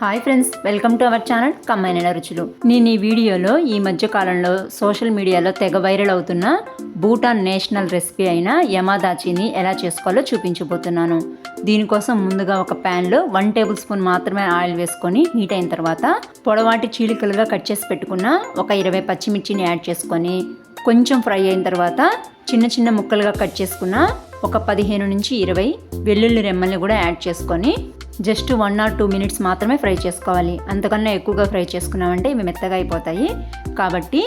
Hi friends welcome to our channel కమ్మైన రుచులు నేను ఈ వీడియోలో ఈ మధ్య కాలంలో సోషల్ మీడియాలో తెగ వైరల్ అవుతున్న భూటాన్ నేషనల్ రెసిపీ అయిన యమాదాచిని ఎలా చేసుకోవాలో చూపించబోతున్నాను. దీనికోసం ముందుగా ఒక ప్యాన్లో వన్ టేబుల్ స్పూన్ మాత్రమే ఆయిల్ వేసుకొని హీట్ అయిన తర్వాత పొడవాటి చీలికలుగా కట్ చేసి పెట్టుకున్న ఒక ఇరవై పచ్చిమిర్చిని యాడ్ చేసుకొని కొంచెం ఫ్రై అయిన తర్వాత చిన్న చిన్న ముక్కలుగా కట్ చేసుకున్న ఒక పదిహేను నుంచి ఇరవై వెల్లుల్లి రెమ్మల్ని కూడా యాడ్ చేసుకొని just one or two minutes మాత్రమే ఫ్రై చేసుకోవాలి. అంతకన్నా ఎక్కువగా ఫ్రై చేసుకున్నామంటే ఇవి మెత్తగా అయిపోతాయి. కాబట్టి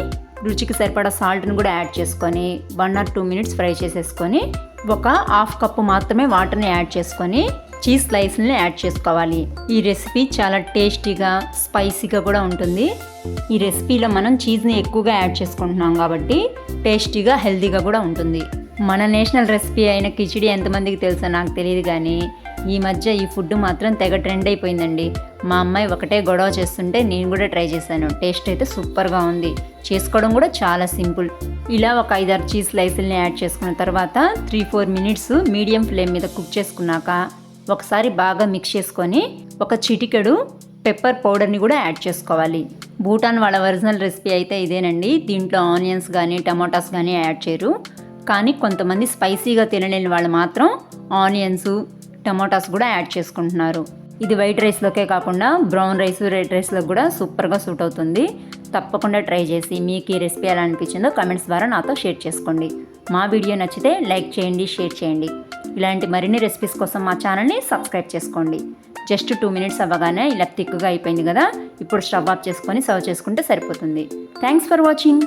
రుచికి సరిపడా సాల్ట్ని కూడా యాడ్ చేసుకొని one or two minutes fry చేసేసుకొని ఒక హాఫ్ కప్పు మాత్రమే వాటర్ని యాడ్ చేసుకొని చీజ్ స్లైస్ని యాడ్ చేసుకోవాలి. ఈ రెసిపీ చాలా టేస్టీగా స్పైసీగా కూడా ఉంటుంది. ఈ రెసిపీలో మనం చీజ్ని ఎక్కువగా యాడ్ చేసుకుంటున్నాం కాబట్టి టేస్టీగా హెల్తీగా కూడా ఉంటుంది. మన నేషనల్ రెసిపీ అయిన కిచిడి ఎంతమందికి తెలుసో నాకు తెలియదు కానీ ఈ మధ్య ఈ ఫుడ్ మాత్రం తెగ ట్రెండ్ అయిపోయిందండి. మా అమ్మాయి ఒకటే గొడవ చేస్తుంటే నేను కూడా ట్రై చేశాను. టేస్ట్ అయితే సూపర్గా ఉంది. చేసుకోవడం కూడా చాలా సింపుల్. ఇలా ఒక ఐదారు చీజ్ స్లైసుల్ని యాడ్ చేసుకున్న తర్వాత three four minutes medium flame మీద కుక్ చేసుకున్నాక ఒకసారి బాగా మిక్స్ చేసుకొని ఒక చిటికెడు పెప్పర్ పౌడర్ని కూడా యాడ్ చేసుకోవాలి. భూటాన్ వాళ్ళ ఒరిజినల్ రెసిపీ అయితే ఇదేనండి. దీంట్లో ఆనియన్స్ కానీ టమాటాస్ కానీ యాడ్ చేయరు. కానీ కొంతమంది స్పైసీగా తినలేని వాళ్ళు మాత్రం ఆనియన్స్ టమాటాస్ కూడా యాడ్ చేసుకుంటున్నారు. ఇది వైట్ రైస్లోకే కాకుండా బ్రౌన్ రైస్ రెడ్ రైస్లో కూడా సూపర్గా సూట్ అవుతుంది. తప్పకుండా ట్రై చేసి మీకు ఈ రెసిపీ ఎలా అనిపించిందో కమెంట్స్ ద్వారా నాతో షేర్ చేసుకోండి. మా వీడియో నచ్చితే లైక్ చేయండి షేర్ చేయండి. ఇలాంటి మరిన్ని రెసిపీస్ కోసం మా ఛానల్ని సబ్స్క్రైబ్ చేసుకోండి. జస్ట్ టూ మినిట్స్ అవ్వగానే ఇలా థిక్గా అయిపోయింది కదా ఇప్పుడు స్టవ్ ఆఫ్ చేసుకొని సర్వ్ చేసుకుంటే సరిపోతుంది. Thanks for watching.